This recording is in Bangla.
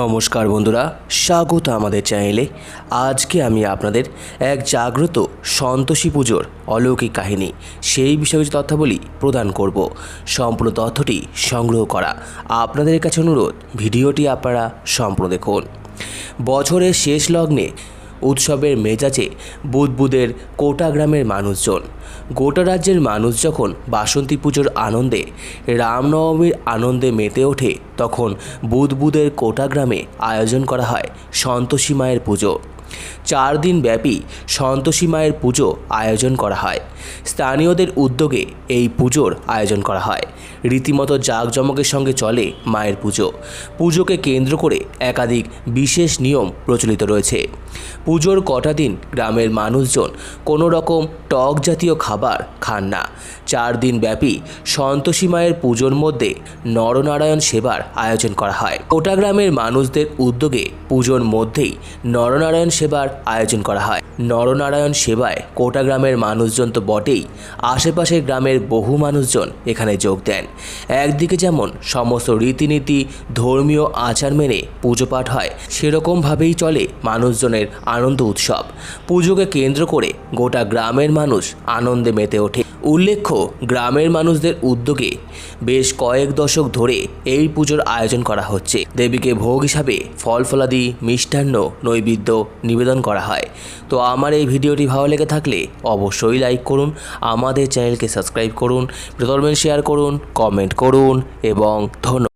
নমস্কার বন্ধুরা, স্বাগত আমাদের চ্যানেলে। আজকে আমি আপনাদের এক জাগ্রত সন্তোষী পুজোর অলৌকিক কাহিনী, সেই বিষয়ে কিছু তথ্যাবলী প্রদান করব। সম্পূর্ণ তথ্যটি সংগ্রহ করা আপনাদের কাছে অনুরোধ, ভিডিওটি আপনারা সম্পূর্ণ দেখুন। বছরের শেষ লগ্নে উৎসবের মেজাজে বুদবুদের কোটা গ্রামের মানুষজন। গোটা রাজ্যের মানুষ যখন বাসন্তী পুজোর আনন্দে, রামনবমীর আনন্দে মেতে ওঠে, তখন বুদবুদের কোটা গ্রামে আয়োজন করা হয় সন্তোষী মায়ের পুজো। চার দিন ব্যাপী সন্তোষী মায়ের পুজো আয়োজন করা হয়। স্থানীয়দের উদ্যোগে এই পুজোর আয়োজন করা হয়। রীতিমতো জাঁকজমকের সঙ্গে চলে মায়ের পুজো। পুজোকে কেন্দ্র করে একাধিক বিশেষ নিয়ম প্রচলিত রয়েছে। পুজোর কটা দিন গ্রামের মানুষজন কোনো রকম টক জাতীয় খাবার খান না। চার দিন ব্যাপী সন্তোষী মায়ের পুজোর মধ্যে নরনারায়ণ সেবার আয়োজন করা হয়। কোটা গ্রামের মানুষদের উদ্যোগে পুজোর মধ্যেই নরনারায়ণ সেবার আয়োজন করা হয়। নরনারায়ণ সেবায় কোটা গ্রামের মানুষজন তো বটেই। আশেপাশের গ্রামের বহু মানুষজন এখানে যোগ দেন। একদিকে যেমন সমস্ত রীতিনীতি, ধর্মীয় আচার মেনে পুজো পাঠ হয়, সেরকমভাবেই চলে মানুষজনের আনন্দ উৎসব। পুজোকে কেন্দ্র করে গোটা গ্রামের মানুষ আনন্দে মেতে ওঠে। উল্লেখ্য, গ্রামের মানুষদের উদ্যোগে বেশ কয়েক দশক ধরে এই পুজোর আয়োজন করা হচ্ছে। দেবীকে ভোগ হিসাবে ফল ফলাদি, মিষ্টান্ন, নৈবেদ্য নিবেদন করা হয়। তো আমার এই ভিডিওটি ভালো লেগে থাকলে অবশ্যই লাইক করুন, আমাদের চ্যানেলকে সাবস্ক্রাইব করুন প্রতর্মেন্ট শেয়ার করুন কমেন্ট করুন এবং ধন্যবাদ।